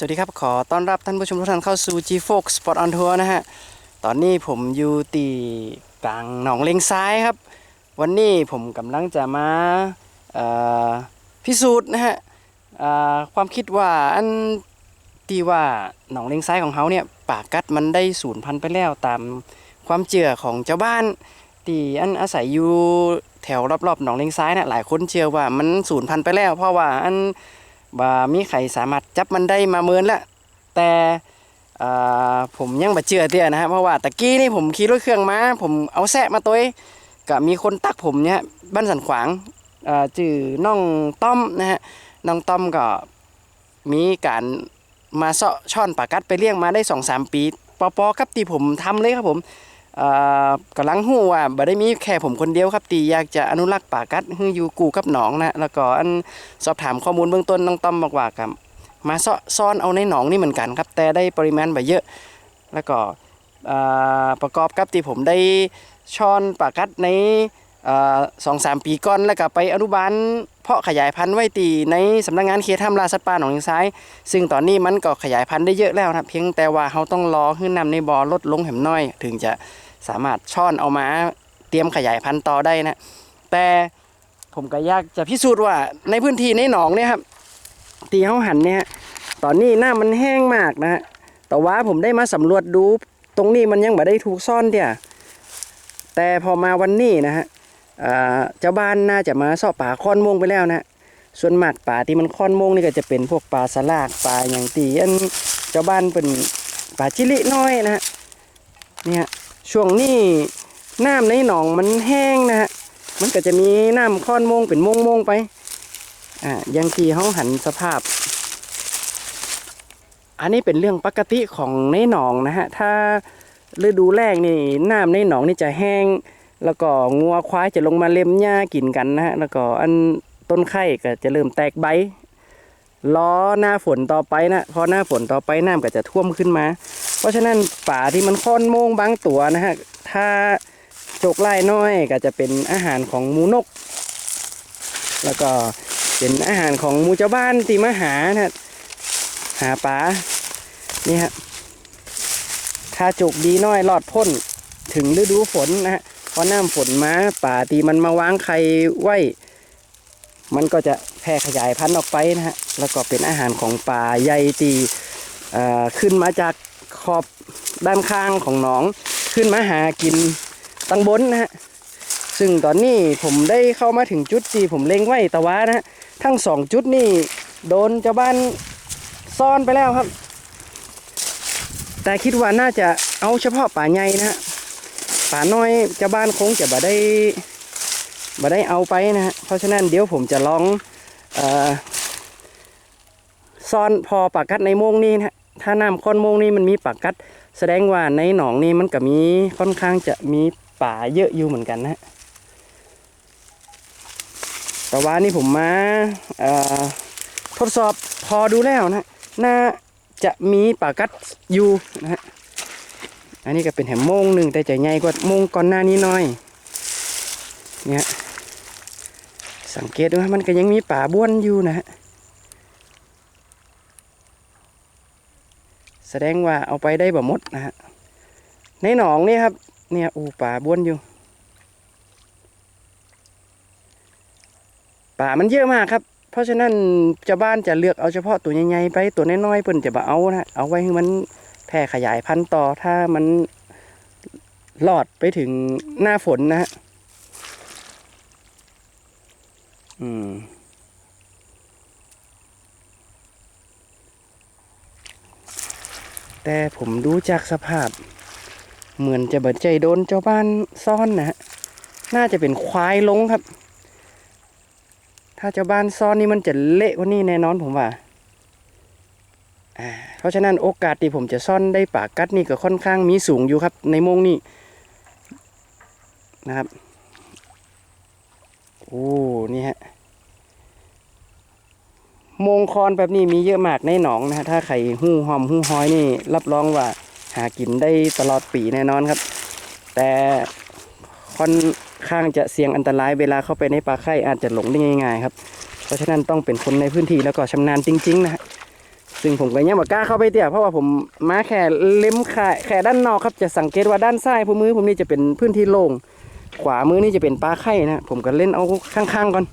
สวัสดีครับ ขอต้อนรับท่านผู้ชมทุกท่านเข้าสู่ G Fox Spot on Tour นะฮะ ตอนนี้ผมอยู่ตีกลางหนองเลงซ้ายครับ วันนี้ผมกำลังจะมาพิสูจน์นะฮะความคิดว่าอันที่ว่าหนองเลงซ้ายของเขาเนี่ยป่ากัดมันได้สูญพันธุ์ไปแล้วตามความเชื่อของเจ้าบ้านที่อันอาศัยอยู่แถวรอบๆหนองเลงซ้ายนะหลายคนเชื่อว่ามันสูญพันธุ์ไปแล้ว เพราะว่าอัน บ่มีใครสามารถจับมันได้มาเมินละแต่ผมยังบ่เชื่อเตี้ยนะฮะเพราะว่าตะกี้นี่ผมขี่รถเครื่องมาผมเอาแซะมาตัวเองก็มีคนตักผมเนี่ยบ้านสันขวางอ่าชื่อน้องต้อมนะฮะน้องต้อมก็มีการมาเซาะช่อนปากัดไปเลี้ยงมาได้สองสามปีปอปอกับที่ผมทำเลยครับผม กำลังหู้ว่าบ่ได้มีแค่ผมคนเดียวครับตีอยากจะอนุรักษ์ป่ากัดให้อยู่กูกับหนองนะแล้วก็อันสอบถามข้อมูลเบื้องต้นน้องต้อมบอกว่าครับมาซ่อนเอาในหนองนี่เหมือนกันครับ แต่ได้ปริมาณบ่เยอะ แล้วก็อ่าประกอบกับที่ผมได้ช้อนป่ากัดใน สองสามปีก่อนแล้วก็ไปอนุบาลเพาะขยายพันธุ์ไว้ตีในสำนักงานเขตถ้ำลาสัตว์ป่าหนองยิงซ้าย ซึ่งตอนนี้มันก็ขยายพันธุ์ได้เยอะแล้วนะเพียงแต่ว่าเราต้องรอให้น้ำในบ่อลดลงแหมน้อย ถึงจะสามารถช้อนเอามาเตรียมขยายพันธุ์ต่อได้นะแต่ผมก็ยากจะพิสูจน์ว่าในพื้นที่ในหนองเนี่ยครับตีเขาหันเนี่ยตอนนี้หน้ามันแห้งมากนะฮะแต่ว่าผมได้มาสำรวจดูตรงนี้มันยังไม่ได้ถูกซ่อนเดียแต่พอมาวันนี้นะฮะ เจ้าบ้านน่าจะมาเสาะป่าค่อนโมงไปแล้วนะส่วนมากป่าที่มันค่อนโมงนี่ก็จะเป็นพวกปลาสลากปลาอย่างตีอันเจ้าบ้านเป็นปลาจิลิน้อยนะฮะเนี่ยช่วงนี้น้ำในหนองมันแห้งนะฮะมันก็จะมีน้ำค่อนโมงเป็นโมงโมงไปอ่าอยังที่เขาหันสภาพ อันนี้เป็นเรื่องปกติของในหนองนะฮะถ้าฤดูแล้งนี่น้ำในหนองนี่จะแห้ง แล้วก็งัวควายจะลงมาเล็มหญ้ากินกันนะฮะแล้วก็อันต้นไข่ก็จะเริ่มแตกใบล้อหน้าฝนต่อไปนะพอหน้าฝนต่อไปน้ำก็จะท่วมขึ้นมา เพราะฉะนั้นป่าที่มันค่อนโมงบางตัวนะฮะถ้าโจกไล่น้อยก็จะเป็นอาหารของหมูนก แล้วก็เป็นอาหารของหมูเจ้าบ้านที่มาหานะหาปลานี่ฮะถ้าโจกดีน้อยรอดพ้นถึงฤดูฝนนะฮะ พอน้ำฝนมาป่าตีมันมาวางไข่ไว้ มันก็จะแพร่ขยายพันธุ์ออกไปนะฮะ แล้วก็เป็นอาหารของป่าใหญ่ตีอ่อขึ้นมาจากขอบด้านข้างของหนอง ขึ้นมาหากินตั้งบนนะฮะ ซึ่งตอนนี้ผมได้เข้ามาถึงจุดที่ผมเล็งไว้ต่ว่านะฮะ ทั้งสองจุดนี่โดนเจ้าบ้านซ่อนไปแล้วครับ แต่คิดว่าน่าจะเอาเฉพาะป่าใหญ่นะฮะ ป่าน้อยเจ้าบ้านคงจะบ่ได้บ่ได้เอาไปนะฮะเพราะฉะนั้นเดี๋ยวผมจะลองอซ่อนพอปากกัดในโมงนี้นะถ้าน้ำค้นโมงนี้มันมีปากกัด แสดงว่าในหนองนี้มันก็มีค่อนข้างจะมีป่าเยอะอยู่เหมือนกันนะฮะแต่ว่านี่ผมมาทดสอบพอดูแล้วนะน่าจะมีป่ากัดอยู่นะฮะ อันนี้ก็เป็นแหมโมงหนึ่งแต่จะใหญ่กว่าโมงก่อนหน้านี้น้อยเนี่ยสังเกตดูว่ามันก็ยังมีป่าบ้วนอยู่นะฮะแสดงว่าเอาไปได้บ่หมดนะฮะในหนองนี่ครับ เนี่ยอูป่าบ้วนอยู่ป่ามันเยอะมากครับ เพราะฉะนั้นชาวบ้านจะเลือกเอาเฉพาะตัวใหญ่ๆไปตัวน้อยๆเพิ่นจะบ่เอานะเอาไว้ให้มัน แพร่ขยายพันธุ์ต่อถ้ามันรอดไปถึงหน้าฝนนะฮะอืมแต่ผมดูจากสภาพ เหมือนจะเบิดใจโดนเจ้าบ้านซ่อนนะฮะ น่าจะเป็นควายลงครับ ถ้าเจ้าบ้านซ่อนนี่มันจะเละกว่านี้แน่นอนผมว่า เพราะฉะนั้นโอกาสที่ผมจะซ่อนได้ปากกัดนี่ก็ค่อนข้างมีสูงอยู่ครับ ในโมงนี้นะครับโอ้นี่ฮะมงคอนแบบนี้มีเยอะมากในหนองนะฮะถ้าใครหู้หอมหู้ห้อยนี่ รับรองว่าหากินได้ตลอดปีแน่นอนครับ แต่ค่อนข้างจะเสี่ยงอันตรายเวลาเข้าไปในป่าไข่อาจจะหลงได้ง่ายๆครับ เพราะฉะนั้นต้องเป็นคนในพื้นที่แล้วก็ชำนาญจริงๆนะฮะ ซึ่งผมก็ยังบ่กล้าเข้าไปเตี่ยเพราะว่าผมมาแค่เล็มแค่แค่ด้านนอกครับจะสังเกตว่าด้านซ้ายผมมือผมนี่จะเป็นพื้นที่โล่งขวามือนี่จะเป็นปลาไข่นะผมก็เล่นเอาข้างๆก่อน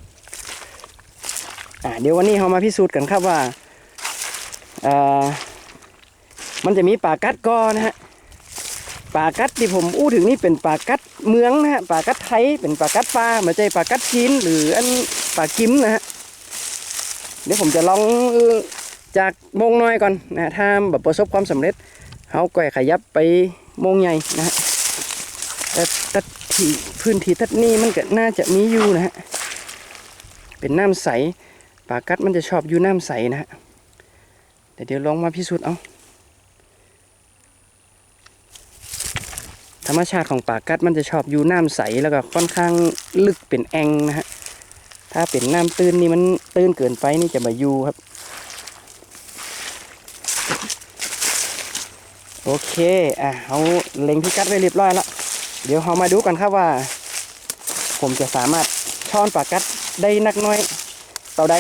อ่าเดี๋ยววันนี้เรามาพิสูจน์กันครับว่าเอ่อมันจะมีปลากัดกอนะฮะปลากัดที่ผมอู้ถึงนี่เป็นปลากัดเมืองนะฮะปลากัดไทยเป็นปลากัดปลาไม่ใช่ปลากัดจีนหรืออันปลากิมนะฮะเดี๋ยวผมจะลอง จากมงน้อยก่อนนะถ้าแบบประสบความสำเร็จเขาก็ขยับไปมงใหญ่นะฮะแต่ตัดที่พื้นที่ตัดนี้มันก็น่าจะมีอยู่นะฮะเป็นน้ำใสปากัดมันจะชอบอยู่น้ำใสนะฮะแต่เดี๋ยวลองมาพิสูจน์เอาธรรมชาติของปากัดมันจะชอบอยู่น้ำใสแล้วก็ค่อนข้างลึกเป็นแองนะฮะถ้าเป็นน้ำตื้นนี่มันตื้นเกินไปนี่จะมาอยู่ครับ โอเค อะเอาเล็งพิกัดไว้เรียบร้อยแล้ว เดี๋ยวเรามาดูกันครับว่า ผมจะสามารถช่อนปากกัดได้นักน้อยเต่าใด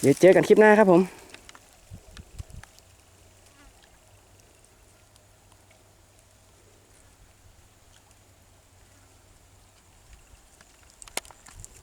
เดี๋ยวเจอกันคลิปหน้าครับผม